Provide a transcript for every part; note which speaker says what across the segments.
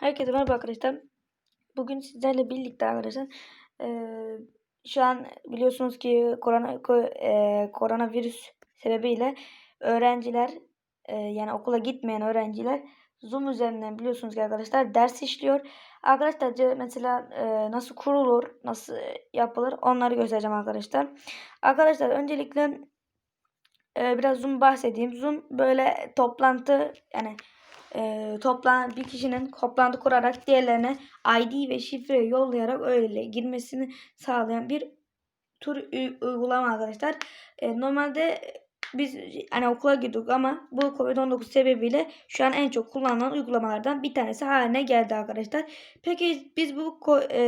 Speaker 1: Herkese merhaba arkadaşlar. Bugün sizlerle birlikte arkadaşlar eee, şu an biliyorsunuz ki korona ko- eee, koronavirüs sebebiyle öğrenciler eee, yani okula gitmeyen öğrenciler Zoom üzerinden biliyorsunuz ki arkadaşlar ders işliyor. Arkadaşlar mesela eee, nasıl kurulur, nasıl yapılır onları göstereceğim arkadaşlar. Arkadaşlar öncelikle biraz Zoom bahsedeyim. Zoom böyle toplantı yani e, toplan bir kişinin toplantı kurarak diğerlerine ID ve şifre yollayarak öyle girmesini sağlayan bir tür u- uygulama arkadaşlar. E, normalde biz hani okula girdik ama bu Covid-19 sebebiyle şu an en çok kullanılan uygulamalardan bir tanesi haline geldi arkadaşlar. Peki biz bu e,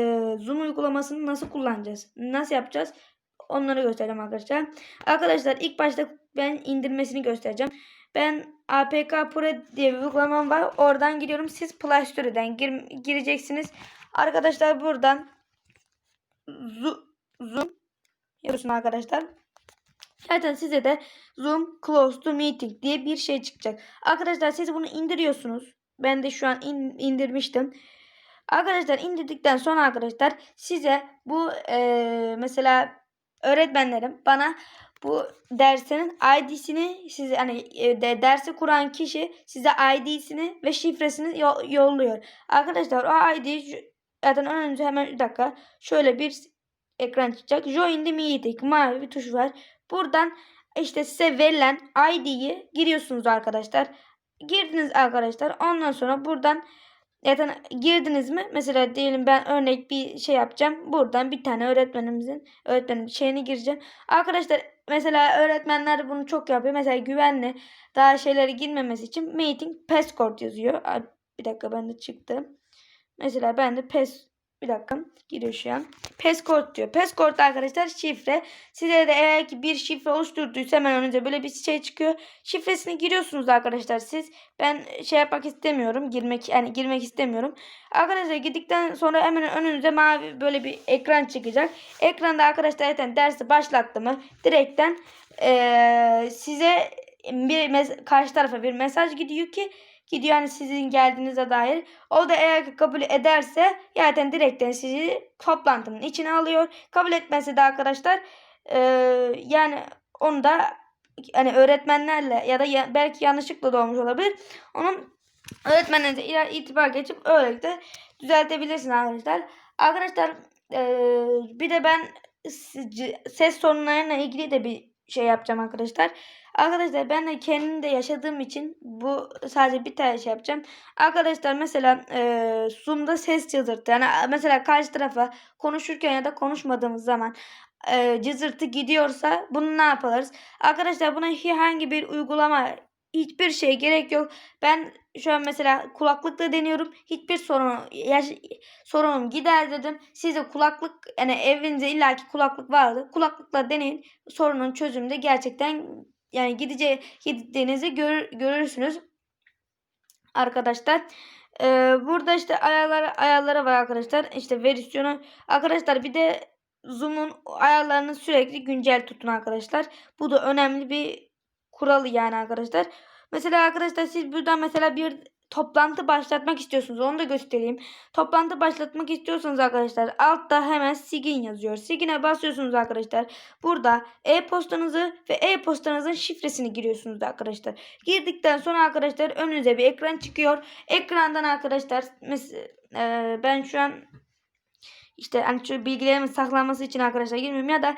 Speaker 1: Zoom uygulamasını nasıl kullanacağız? Nasıl yapacağız? Onları göstereceğim arkadaşlar. Arkadaşlar ilk başta ben indirmesini göstereceğim. Ben APK Pro diye bir uygulamam var. Oradan giriyorum. Siz Play Store'dan gir gireceksiniz. Arkadaşlar buradan Zo- Zoom yapıyorsun arkadaşlar. Zaten size de Zoom Close to Meeting diye bir şey çıkacak. Arkadaşlar siz bunu indiriyorsunuz. Ben de şu an in- indirmiştim. Arkadaşlar indirdikten sonra arkadaşlar size bu eee, mesela öğretmenlerim bana bu dersinin ID'sini size hani e, de, dersi kuran kişi size ID'sini ve şifresini yo- yolluyor. Arkadaşlar o ID zaten önce hemen bir dakika şöyle bir ekran çıkacak. Join the meeting mavi bir tuş var. Buradan işte size verilen ID'yi giriyorsunuz arkadaşlar. Girdiniz arkadaşlar. Ondan sonra buradan Zaten girdiniz mi? Mesela diyelim ben örnek bir şey yapacağım. Buradan bir tane öğretmenimizin öğretmenin şeyini gireceğim. Arkadaşlar mesela öğretmenler bunu çok yapıyor. Mesela güvenli daha şeyleri girmemesi için meeting passcode yazıyor. Bir dakika ben de çıktı. Mesela ben de pass bir dakika giriyor şu an. Passcode diyor. Passcode arkadaşlar şifre. Size de eğer ki bir şifre oluşturduysa hemen önce böyle bir şey çıkıyor. Şifresini giriyorsunuz arkadaşlar siz. Ben şey yapmak istemiyorum. Girmek yani girmek istemiyorum. Arkadaşlar girdikten sonra hemen önünüze mavi böyle bir ekran çıkacak. Ekranda arkadaşlar zaten dersi başlattı mı direkten eee, size bir karşı tarafa bir mesaj gidiyor ki gidiyor hani sizin geldiğinize dair. O da eğer kabul ederse zaten direkten sizi toplantının içine alıyor. Kabul etmezse de arkadaşlar eee, yani onu da hani öğretmenlerle ya da ya- belki yanlışlıkla doğmuş olabilir. Onun öğretmenlerinize itibar geçip öyle düzeltebilirsiniz arkadaşlar. Arkadaşlar eee, bir de ben ses sorunlarına ilgili de bir şey yapacağım arkadaşlar. Arkadaşlar ben de kendim de yaşadığım için bu sadece bir tane şey yapacağım. Arkadaşlar mesela eee Zoom'da ses cızırtı. Yani mesela karşı tarafa konuşurken ya da konuşmadığımız zaman eee cızırtı gidiyorsa bunu ne yaparız? Arkadaşlar buna herhangi bir uygulama hiçbir şey gerek yok. Ben şu an mesela kulaklıkla deniyorum. Hiçbir sorun sorunum gider dedim. Siz de kulaklık yani evinizde illaki kulaklık vardı. Kulaklıkla deneyin. Sorunun çözümü de gerçekten yani gideceği gittiğinizi görür, görürsünüz arkadaşlar. Ee, burada işte ayarları ayarları var arkadaşlar. İşte versiyonu arkadaşlar bir de Zoom'un ayarlarını sürekli güncel tutun arkadaşlar. Bu da önemli bir kuralı yani arkadaşlar. Mesela arkadaşlar siz buradan mesela bir toplantı başlatmak istiyorsunuz. Onu da göstereyim. Toplantı başlatmak istiyorsanız arkadaşlar altta hemen sigin yazıyor. Sigin'e basıyorsunuz arkadaşlar. Burada e-postanızı ve e-postanızın şifresini giriyorsunuz arkadaşlar. Girdikten sonra arkadaşlar önünüze bir ekran çıkıyor. Ekrandan arkadaşlar mes- e, ben şu an işte hani şu bilgilerimin saklanması için arkadaşlar girmiyorum ya da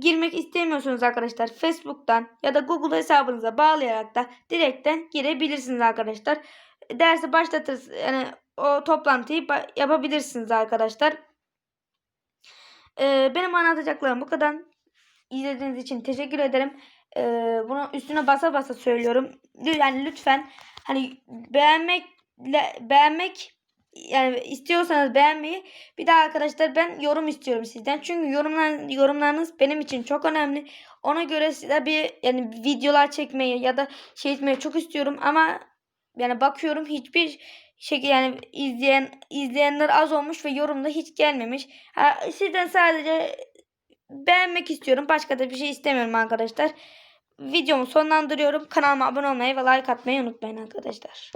Speaker 1: girmek istemiyorsunuz arkadaşlar Facebook'tan ya da Google hesabınıza bağlayarak da direkten girebilirsiniz arkadaşlar. Dersi başlatırız yani o toplantıyı yapabilirsiniz arkadaşlar. Ee, benim anlatacaklarım bu kadar. İzlediğiniz için teşekkür ederim. Ee, bunu üstüne basa basa söylüyorum. Yani lütfen hani beğenmekle beğenmek yani istiyorsanız beğenmeyi bir daha arkadaşlar ben yorum istiyorum sizden. Çünkü yorumlar, yorumlarınız benim için çok önemli. Ona göre size bir yani videolar çekmeyi ya da şey etmeyi çok istiyorum ama yani bakıyorum hiçbir şey yani izleyen izleyenler az olmuş ve yorumda hiç gelmemiş. Ha, sizden sadece beğenmek istiyorum. Başka da bir şey istemiyorum arkadaşlar. Videomu sonlandırıyorum. Kanalıma abone olmayı ve like atmayı unutmayın arkadaşlar.